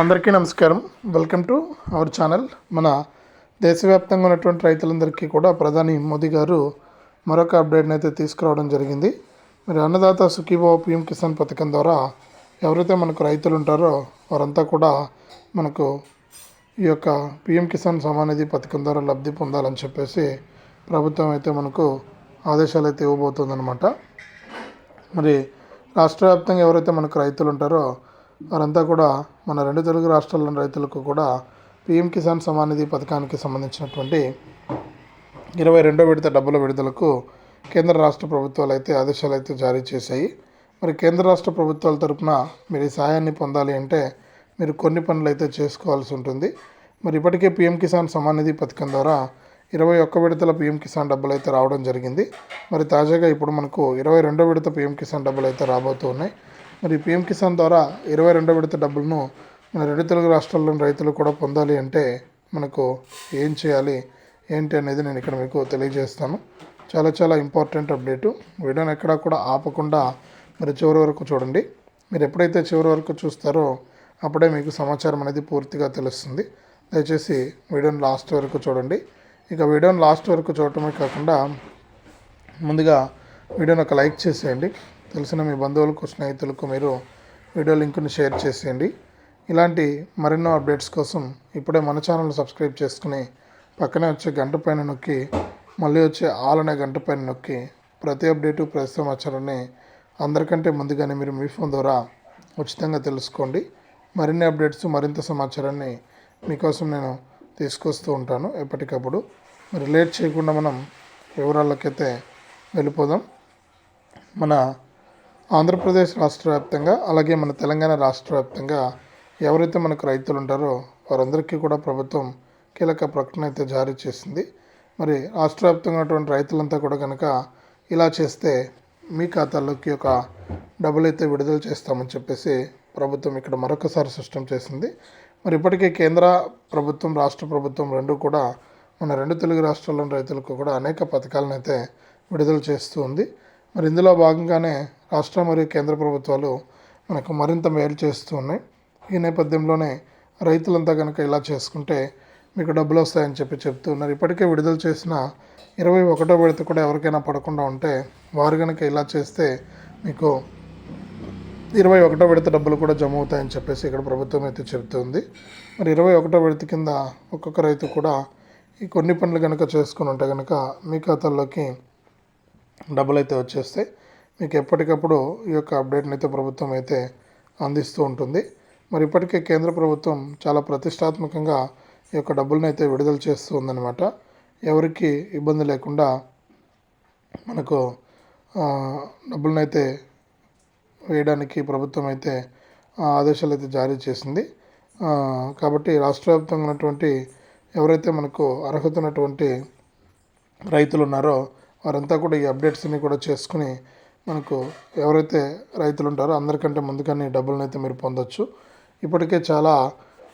అందరికీ నమస్కారం. Welcome to our channel మన దేశవ్యాప్తంగా ఉన్నటువంటి రైతులందరికీ కూడా ప్రధాని మోదీ గారు మరొక అప్డేట్ని అయితే తీసుకురావడం జరిగింది. మరి అన్నదాత సుఖీభావ పిఎం కిసాన్ పథకం ద్వారా ఎవరైతే మనకు రైతులు ఉంటారో వారంతా కూడా మనకు ఈ యొక్క పిఎం కిసాన్ సమానిధి పథకం ద్వారా లబ్ధి పొందాలని చెప్పేసి ప్రభుత్వం అయితే మనకు ఆదేశాలు అయితే ఇవ్వబోతుందన్నమాట. మరి రాష్ట్ర వ్యాప్తంగా ఎవరైతే మనకు రైతులు ఉంటారో వారంతా కూడా మన రెండు తెలుగు రాష్ట్రాల్లోని రైతులకు కూడా పీఎం కిసాన్ సమాన్ నిధి పథకానికి సంబంధించినటువంటి ఇరవై రెండో విడత డబ్బుల విడుదలకు కేంద్ర రాష్ట్ర ప్రభుత్వాలు అయితే ఆదేశాలు అయితే జారీ చేశాయి. మరి కేంద్ర రాష్ట్ర ప్రభుత్వాల తరపున మీరు ఈ సహాయాన్ని పొందాలి అంటే మీరు కొన్ని పనులు అయితే చేసుకోవాల్సి ఉంటుంది. మరి ఇప్పటికే పీఎం కిసాన్ సమాన్ నిధి పథకం ద్వారా ఇరవై ఒక్క విడతల పీఎం కిసాన్ డబ్బులు అయితే రావడం జరిగింది. మరి తాజాగా ఇప్పుడు మనకు ఇరవై రెండో విడత పీఎం కిసాన్ డబ్బులు అయితే రాబోతున్నాయి. మరి పిఎం కిసాన్ ద్వారా ఇరవై రెండో విడత డబ్బులను మన రెండు తెలుగు రాష్ట్రాల్లోని రైతులు కూడా పొందాలి అంటే మనకు ఏం చేయాలి ఏంటి అనేది నేను ఇక్కడ మీకు తెలియజేస్తాను. చాలా చాలా ఇంపార్టెంట్ అప్డేటు. వీడియోని ఎక్కడా కూడా ఆపకుండా మరి చివరి వరకు చూడండి. మీరు ఎప్పుడైతే చివరి వరకు చూస్తారో అప్పుడే మీకు సమాచారం అనేది పూర్తిగా తెలుస్తుంది. దయచేసి వీడియోని లాస్ట్ వరకు చూడండి. ఇక వీడియోని లాస్ట్ వరకు చూడటమే కాకుండా ముందుగా వీడియోని ఒక లైక్ చేసేయండి. తెలిసిన మీ బంధువులకు స్నేహితులకు మీరు వీడియో లింకుని షేర్ చేసేయండి. ఇలాంటి మరెన్నో అప్డేట్స్ కోసం ఇప్పుడే మన ఛానల్ సబ్స్క్రైబ్ చేసుకుని పక్కనే వచ్చే గంట పైన నొక్కి మళ్ళీ వచ్చే ఆల్ అనే గంట పైన నొక్కి ప్రతి అప్డేటు ప్రతి సమాచారాన్ని అందరికంటే ముందుగానే మీరు మీ ఫోన్ ద్వారా ఉచితంగా తెలుసుకోండి. మరిన్ని అప్డేట్స్ మరింత సమాచారాన్ని మీకోసం నేను తీసుకొస్తూ ఉంటాను. ఎప్పటికప్పుడు మరి లేట్ చేయకుండా మనం వివరాలకైతే వెళ్ళిపోదాం. మన ఆంధ్రప్రదేశ్ రాష్ట్ర వ్యాప్తంగా అలాగే మన తెలంగాణ రాష్ట్ర వ్యాప్తంగా ఎవరైతే మనకు రైతులు ఉంటారో వారందరికీ కూడా ప్రభుత్వం కీలక ప్రకటన అయితే జారీ చేసింది. మరి రాష్ట్ర వ్యాప్తంగా ఉన్నటువంటి రైతులంతా కూడా కనుక ఇలా చేస్తే మీ ఖాతాల్లోకి ఒక డబ్బులు అయితే విడుదల చేస్తామని చెప్పేసి ప్రభుత్వం ఇక్కడ మరొకసారి స్పష్టం చేసింది. మరి ఇప్పటికే కేంద్ర ప్రభుత్వం రాష్ట్ర ప్రభుత్వం రెండు కూడా మన రెండు తెలుగు రాష్ట్రాల్లోని రైతులకు కూడా అనేక పథకాలను అయితే విడుదల చేస్తూ ఉంది. మరి ఇందులో భాగంగానే రాష్ట్ర మరియు కేంద్ర ప్రభుత్వాలు మనకు మరింత మేలు చేస్తూ ఉన్నాయి. ఈ నేపథ్యంలోనే రైతులంతా కనుక ఇలా చేసుకుంటే మీకు డబ్బులు వస్తాయని చెప్పి చెప్తూ ఉన్నారు. ఇప్పటికే విడుదల చేసిన ఇరవై ఒకటో విడత కూడా ఎవరికైనా పడకుండా ఉంటే వారు కనుక ఇలా చేస్తే మీకు ఇరవై ఒకటో విడత డబ్బులు కూడా జమ అవుతాయని చెప్పేసి ఇక్కడ ప్రభుత్వం అయితే చెబుతుంది. మరి ఇరవై ఒకటో విడత కింద ఒక్కొక్క రైతు కూడా ఈ కొన్ని పనులు కనుక చేసుకుని ఉంటే కనుక మీ ఖాతాల్లోకి డబ్బులు అయితే వచ్చేస్తాయి. మీకు ఎప్పటికప్పుడు ఈ యొక్క అప్డేట్ని అయితే ప్రభుత్వం అయితే అందిస్తూ ఉంటుంది. మరి ఇప్పటికే కేంద్ర ప్రభుత్వం చాలా ప్రతిష్టాత్మకంగా ఈ యొక్క డబ్బులను అయితే విడుదల చేస్తూ ఉందన్నమాట. ఎవరికి ఇబ్బంది లేకుండా మనకు డబ్బులనైతే డబ్బులను అయితే వేయడానికి ప్రభుత్వం అయితే ఆదేశాలు అయితే జారీ చేసింది. కాబట్టి రాష్ట్ర వ్యాప్తంగా ఉన్నటువంటి ఎవరైతే మనకు అర్హత ఉన్నటువంటి రైతులు ఉన్నారో వారంతా కూడా ఈ అప్డేట్స్ని కూడా చేసుకుని మనకు ఎవరైతే రైతులు ఉంటారో అందరికంటే ముందుగానే డబ్బులను అయితే మీరు పొందొచ్చు. ఇప్పటికే చాలా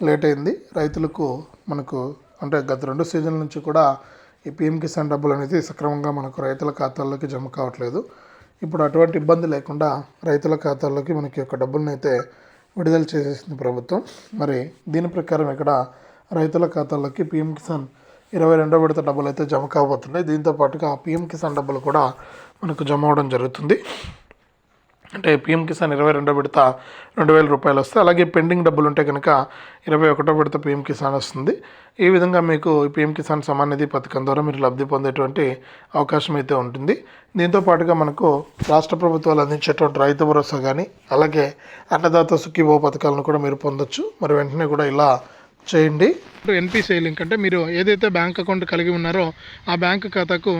లేట్ అయింది. రైతులకు మనకు అంటే గత రెండు సీజన్ల నుంచి కూడా ఈ పిఎం కిసాన్ డబ్బులు అనేది సక్రమంగా మనకు రైతుల ఖాతాల్లోకి జమ కావట్లేదు. ఇప్పుడు అటువంటి ఇబ్బంది లేకుండా రైతుల ఖాతాల్లోకి మనకి యొక్క డబ్బులను అయితే విడుదల చేసేసింది ప్రభుత్వం. మరి దీని ప్రకారం ఇక్కడ రైతుల ఖాతాల్లోకి పిఎం కిసాన్ ఇరవై రెండో విడత డబ్బులు అయితే జమ కాబోతున్నాయి. దీంతో పాటుగా పిఎం కిసాన్ డబ్బులు కూడా మనకు జమ అవడం జరుగుతుంది. అంటే పిఎం కిసాన్ ఇరవై రెండో విడత రెండు వేల రూపాయలు వస్తాయి అలాగే పెండింగ్ డబ్బులు ఉంటే కనుక ఇరవై ఒకటో విడత పిఎం కిసాన్ వస్తుంది. ఈ విధంగా మీకు పిఎం కిసాన్ సమానిధి పథకం ద్వారా మీరు లబ్ధి పొందేటువంటి అవకాశం అయితే ఉంటుంది. దీంతో పాటుగా మనకు రాష్ట్ర ప్రభుత్వాలు అందించేటువంటి రైతు భరోసా కానీ అలాగే అన్నదాత సుఖీభో పథకాలను కూడా మీరు పొందొచ్చు. మరి వెంటనే కూడా ఇలా చేయండి. ఎన్పిసిఐ లింక్ అంటే మీరు ఏదైతే బ్యాంక్ అకౌంట్ కలిగి ఉన్నారో ఆ బ్యాంక్ ఖాతాకు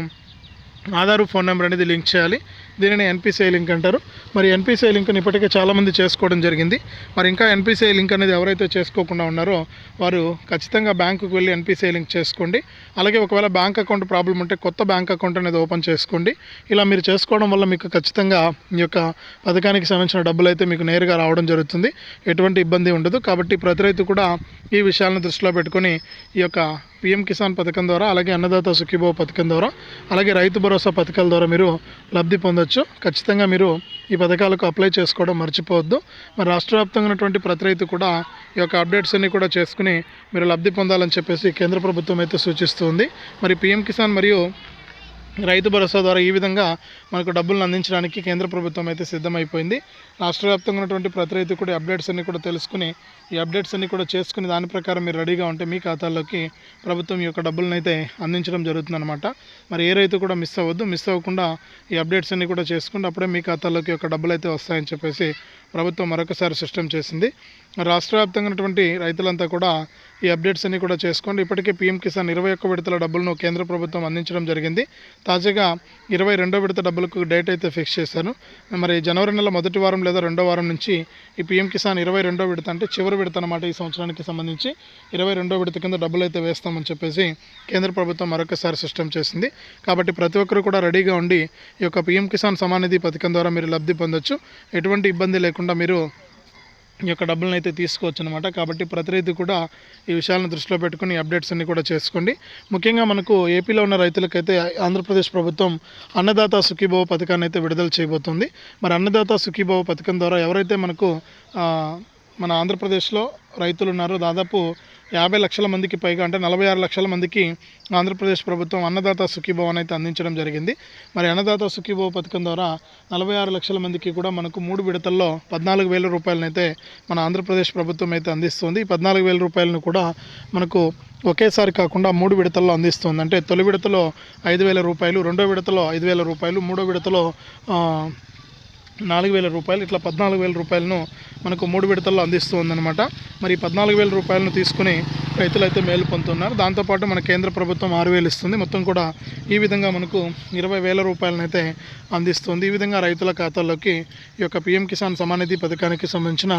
ఆధార్ ఫోన్ నెంబర్ అనేది లింక్ చేయాలి. దీనిని ఎన్పిసిఐ లింక్ అంటారు. మరి ఎన్పిసిఐ లింక్ని ఇప్పటికే చాలామంది చేసుకోవడం జరిగింది. మరి ఇంకా ఎన్పిసిఐ లింక్ అనేది ఎవరైతే చేసుకోకుండా ఉన్నారో వారు ఖచ్చితంగా బ్యాంకుకు వెళ్ళి ఎన్పిసిఐ లింక్ చేసుకోండి. అలాగే ఒకవేళ బ్యాంక్ అకౌంట్ ప్రాబ్లం ఉంటే కొత్త బ్యాంక్ అకౌంట్ అనేది ఓపెన్ చేసుకోండి. ఇలా మీరు చేసుకోవడం వల్ల మీకు ఖచ్చితంగా ఈ యొక్క పథకానికి సంబంధించిన డబ్బులు అయితే మీకు నేరుగా రావడం జరుగుతుంది. ఎటువంటి ఇబ్బంది ఉండదు. కాబట్టి ప్రతి రైతు కూడా ఈ విషయాలను దృష్టిలో పెట్టుకొని ఈ యొక్క పిఎం కిసాన్ పథకం ద్వారా అలాగే అన్నదాత సుఖీభావ పథకం ద్వారా అలాగే రైతు భరోసా పథకాల ద్వారా మీరు లబ్ధి పొందొచ్చు. ఖచ్చితంగా మీరు ఈ పథకాలకు అప్లై చేసుకోవడం మర్చిపోవద్దు. మరి రాష్ట్ర వ్యాప్తంగా ఉన్నటువంటి ప్రతి రైతు కూడా ఈ యొక్క అప్డేట్స్ అన్ని కూడా చేసుకుని మీరు లబ్ధి పొందాలని చెప్పేసి కేంద్ర ప్రభుత్వం అయితే సూచిస్తుంది. మరి పిఎం కిసాన్ మరియు రైతు భరోసా ద్వారా ఈ విధంగా మనకు డబ్బులను అందించడానికి కేంద్ర ప్రభుత్వం అయితే సిద్ధమైపోయింది. రాష్ట్ర వ్యాప్తంగా ఉన్నటువంటి ప్రతి రైతు కూడా అప్డేట్స్ అన్ని కూడా తెలుసుకుని ఈ అప్డేట్స్ అన్నీ కూడా చేసుకుని దాని ప్రకారం మీరు రెడీగా ఉంటే మీ ఖాతాల్లోకి ప్రభుత్వం ఈ యొక్క డబ్బులను అయితే అందించడం జరుగుతుందన్నమాట. మరి ఏ రైతు కూడా మిస్ అవ్వద్దు. మిస్ అవ్వకుండా ఈ అప్డేట్స్ అన్నీ కూడా చేసుకుంటే అప్పుడే మీ ఖాతాల్లోకి యొక్క డబ్బులు అయితే వస్తాయని చెప్పేసి ప్రభుత్వం మరొకసారి సిస్టమ్ చేసింది. రాష్ట్ర వ్యాప్తంగా ఉన్నటువంటి రైతులంతా కూడా ఈ అప్డేట్స్ అన్నీ కూడా చేసుకోండి. ఇప్పటికే పీఎం కిసాన్ ఇరవై ఒక్క విడతల డబ్బులను కేంద్ర ప్రభుత్వం అందించడం జరిగింది. తాజాగా ఇరవై రెండో విడత డబ్బులకు డేట్ అయితే ఫిక్స్ చేశాను మరి జనవరి నెల మొదటి వారం లేదా రెండో వారం నుంచి ఈ పీఎం కిసాన్ ఇరవై రెండో విడత అంటే చివరి విడత అన్నమాట ఈ సంవత్సరానికి సంబంధించి. ఇరవై రెండో విడత కింద డబ్బులు అయితే వేస్తామని చెప్పేసి కేంద్ర ప్రభుత్వం మరొకసారి సిస్టమ్ చేసింది. కాబట్టి ప్రతి ఒక్కరు కూడా రెడీగా ఉండి ఈ యొక్క పీఎం కిసాన్ సమానిధి పథకం ద్వారా మీరు లబ్ధి పొందొచ్చు. ఎటువంటి ఇబ్బంది లేకుండా మీరు ఈ యొక్క డబ్బులను అయితే తీసుకోవచ్చు అనమాట కాబట్టి ప్రతి రైతు కూడా ఈ విషయాలను దృష్టిలో పెట్టుకుని అప్డేట్స్ అన్ని కూడా చేసుకోండి. ముఖ్యంగా మనకు ఏపీలో ఉన్న రైతులకైతే ఆంధ్రప్రదేశ్ ప్రభుత్వం అన్నదాత సుఖీభావ పథకాన్ని అయితే విడుదల చేయబోతుంది. మరి అన్నదాత సుఖీభావ పథకం ద్వారా ఎవరైతే మనకు మన ఆంధ్రప్రదేశ్లో రైతులు ఉన్నారు. దాదాపు యాభై లక్షల మందికి పైగా అంటే నలభై ఆరు లక్షల మందికి ఆంధ్రప్రదేశ్ ప్రభుత్వం అన్నదాత సుఖీభవన్ అయితే అందించడం జరిగింది. మరి అన్నదాత సుఖీభావ పథకం ద్వారా నలభై ఆరు లక్షల మందికి కూడా మనకు మూడు విడతల్లో పద్నాలుగు వేల రూపాయలనైతే మన ఆంధ్రప్రదేశ్ ప్రభుత్వం అయితే అందిస్తుంది. ఈ పద్నాలుగు వేల రూపాయలను కూడా మనకు ఒకేసారి కాకుండా మూడు విడతల్లో అందిస్తుంది. అంటే తొలి విడతలో ఐదు వేల రూపాయలు రెండో విడతలో ఐదు వేల రూపాయలు మూడో విడతలో నాలుగు వేల రూపాయలు ఇట్లా పద్నాలుగు వేల రూపాయలను మనకు మూడు విడతల్లో అందిస్తూ ఉందన్నమాట మరి పద్నాలుగు వేల రూపాయలను తీసుకుని రైతులు అయితే మేలు పొందుతున్నారు. దాంతోపాటు మన కేంద్ర ప్రభుత్వం ఆరు వేలు ఇస్తుంది. మొత్తం కూడా ఈ విధంగా మనకు ఇరవై వేల రూపాయలను అయితే అందిస్తుంది. ఈ విధంగా రైతుల ఖాతాల్లోకి ఈ యొక్క పిఎం కిసాన్ సమానిధి పథకానికి సంబంధించిన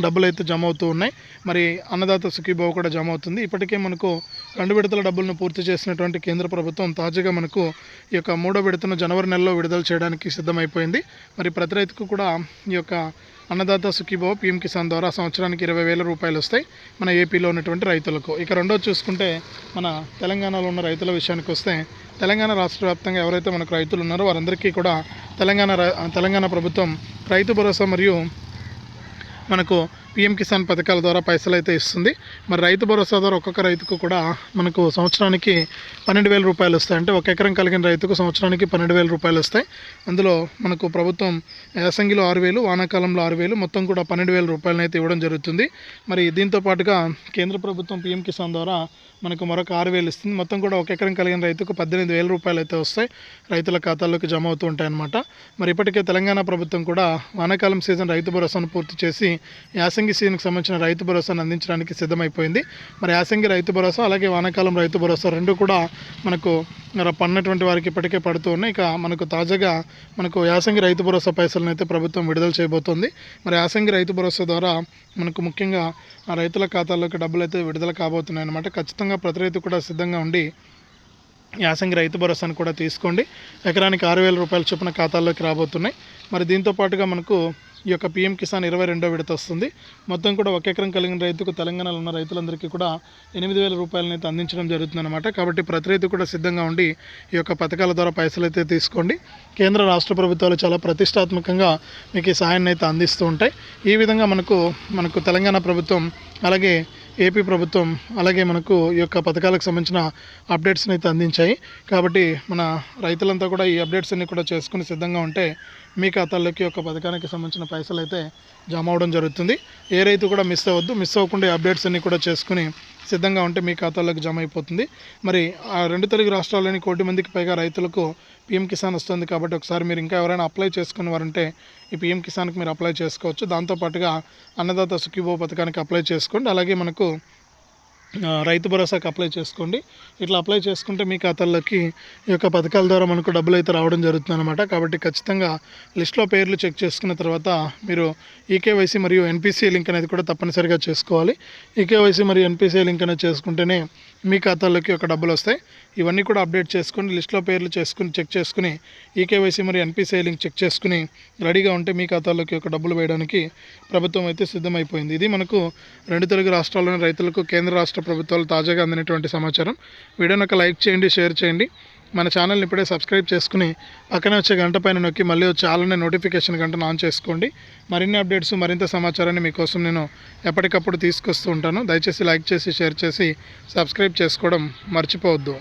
డబ్బులు అయితే జమ అవుతూ ఉన్నాయి. మరి అన్నదాత సుఖీభావ కూడా జమ అవుతుంది. ఇప్పటికే మనకు రెండు విడతల డబ్బులను పూర్తి చేసినటువంటి కేంద్ర ప్రభుత్వం తాజాగా మనకు ఈ యొక్క మూడో విడతను జనవరి నెలలో విడుదల చేయడానికి సిద్ధమైపోయింది. మరి ప్రతి రైతుకు కూడా ఈ యొక్క అన్నదాత సుఖీభావ పిఎం కిసాన్ ద్వారా సంవత్సరానికి ఇరవై వేల రూపాయలు వస్తాయి మన ఏపీలో ఉన్నటువంటి రైతులకు. ఇక రెండోది చూసుకుంటే మన తెలంగాణలో ఉన్న రైతుల విషయానికి వస్తే తెలంగాణ రాష్ట్ర వ్యాప్తంగా ఎవరైతే మనకు రైతులు ఉన్నారో వారందరికీ కూడా తెలంగాణ తెలంగాణ ప్రభుత్వం రైతు భరోసా మరియు మనకు పిఎం కిసాన్ పథకాల ద్వారా పైసలు అయితే ఇస్తుంది. మరి రైతు భరోసా ద్వారా ఒక్కొక్క రైతుకు కూడా మనకు సంవత్సరానికి పన్నెండు వేల రూపాయలు వస్తాయి. అంటే ఒక ఎకరం కలిగిన రైతుకు సంవత్సరానికి పన్నెండు వేల రూపాయలు వస్తాయి. అందులో మనకు ప్రభుత్వం యాసంగిలో ఆరు వేలు వానాకాలంలో ఆరు వేలు మొత్తం కూడా పన్నెండు వేల రూపాయలను అయితే ఇవ్వడం జరుగుతుంది. మరి దీంతో పాటుగా కేంద్ర ప్రభుత్వం పిఎం కిసాన్ ద్వారా మనకు మరొక ఆరు వేలు ఇస్తుంది. మొత్తం కూడా ఒక ఎకరం కలిగిన రైతుకు పద్దెనిమిది వేల రూపాయలు అయితే వస్తాయి. రైతుల ఖాతాల్లోకి జమ అవుతూ ఉంటాయన్నమాట. మరి ఇప్పటికే తెలంగాణ ప్రభుత్వం కూడా వానాకాలం సీజన్ రైతు భరోసాను పూర్తి చేసి యాసంగి సీజన్కి సంబంధించిన రైతు భరోసాను అందించడానికి సిద్ధమైపోయింది. మరి యాసంగి రైతు భరోసా అలాగే వానాకాలం రైతు భరోసా రెండు కూడా మనకు పన్నటువంటి వారికి ఇప్పటికే పడుతూ ఉన్నాయి. ఇక మనకు తాజాగా మనకు యాసంగి రైతు భరోసా పైసలను అయితే ప్రభుత్వం విడుదల చేయబోతోంది. మరి యాసంగి రైతు భరోసా ద్వారా మనకు ముఖ్యంగా ఆ రైతుల ఖాతాల్లోకి డబ్బులు అయితే విడుదల కాబోతున్నాయనమాట ఖచ్చితంగా ప్రతి రైతు కూడా సిద్ధంగా ఉండి యాసంగి రైతు భరోసాను కూడా తీసుకోండి. ఎకరానికి ఆరు వేల రూపాయల చొప్పున ఖాతాల్లోకి రాబోతున్నాయి. మరి దీంతో పాటుగా మనకు ఈ యొక్క పీఎం కిసాన్ ఇరవై రెండో విడత వస్తుంది. మొత్తం కూడా ఒక ఎకరం కలిగిన రైతుకు తెలంగాణలో ఉన్న రైతులందరికీ కూడా ఎనిమిది వేల రూపాయలను అయితే అందించడం జరుగుతుందన్నమాట. కాబట్టి ప్రతి రైతు కూడా సిద్ధంగా ఉండి ఈ యొక్క పథకాల ద్వారా పైసలు అయితే తీసుకోండి. కేంద్ర రాష్ట్ర ప్రభుత్వాలు చాలా ప్రతిష్టాత్మకంగా మీకు ఈ సహాయాన్ని అయితే అందిస్తూ ఉంటాయి. ఈ విధంగా మనకు మనకు తెలంగాణ ప్రభుత్వం అలాగే ఏపీ ప్రభుత్వం అలాగే మనకు ఈ యొక్క పథకాలకు సంబంధించిన అప్డేట్స్ని అయితే అందించాయి. కాబట్టి మన రైతులంతా కూడా ఈ అప్డేట్స్ అన్ని కూడా చేసుకుని సిద్ధంగా ఉంటే మీ ఖాతాల్లోకి ఒక పథకానికి సంబంధించిన పైసలు అయితే జమ అవడం జరుగుతుంది. ఏ రైతు కూడా మిస్ అవ్వద్దు. మిస్ అవ్వకుండా ఈ అప్డేట్స్ అన్ని కూడా చేసుకుని సిద్ధంగా ఉంటే మీ ఖాతాలోకి జమ అయిపోతుంది. మరి ఆ రెండు తెలుగు రాష్ట్రాల్లోని కోటి మందికి పైగా రైతులకు పిఎం కిసాన్ వస్తుంది కాబట్టి ఒకసారి మీరు ఇంకా ఎవరైనా అప్లై చేసుకుని వారంటే ఈ పిఎం కిసాన్కి మీరు అప్లై చేసుకోవచ్చు. దాంతోపాటుగా అన్నదాత సుఖీభో పథకానికి అప్లై చేసుకోండి. అలాగే మనకు రైతు భరోసాకి అప్లై చేసుకోండి. ఇట్లా అప్లై చేసుకుంటే మీ ఖాతాల్లోకి ఈ యొక్క పథకాల ద్వారా మనకు డబ్బులు అయితే రావడం జరుగుతుంది అనమాట కాబట్టి ఖచ్చితంగా లిస్ట్లో పేర్లు చెక్ చేసుకున్న తర్వాత మీరు ఈకేవైసీ మరియు ఎన్పిసి లింక్ అనేది కూడా తప్పనిసరిగా చేసుకోవాలి. ఈకేవైసీ మరియు ఎన్పిసిఐ లింక్ అనేది చేసుకుంటేనే మీ ఖాతాల్లోకి ఒక డబ్బులు వస్తాయి. ఇవన్నీ కూడా అప్డేట్ చేసుకుని లిస్ట్లో పేర్లు చేసుకుని చెక్ చేసుకుని ఈకేవైసీ మరియు ఎన్పిసిఐ లింక్ చెక్ చేసుకుని రెడీగా ఉంటే మీ ఖాతాల్లోకి ఒక డబ్బులు వేయడానికి ప్రభుత్వం అయితే సిద్ధమైపోయింది. ఇది మనకు రెండు తెలుగు రాష్ట్రాల్లోని రైతులకు కేంద్ర రాష్ట్ర రాష్ట్ర ప్రభుత్వాలు తాజాగా అందినటువంటి సమాచారం. వీడియోని ఒక లైక్ చేయండి షేర్ చేయండి. మన ఛానల్ని ఇప్పుడే సబ్స్క్రైబ్ చేసుకుని పక్కనే వచ్చే గంట పైన నొక్కి మళ్ళీ వచ్చే ఆలనే నోటిఫికేషన్ గంటను ఆన్ చేసుకోండి. మరిన్ని అప్డేట్స్ మరింత సమాచారాన్ని మీకోసం నేను ఎప్పటికప్పుడు తీసుకొస్తూ ఉంటాను. దయచేసి లైక్ చేసి షేర్ చేసి సబ్స్క్రైబ్ చేసుకోవడం మర్చిపోవద్దు.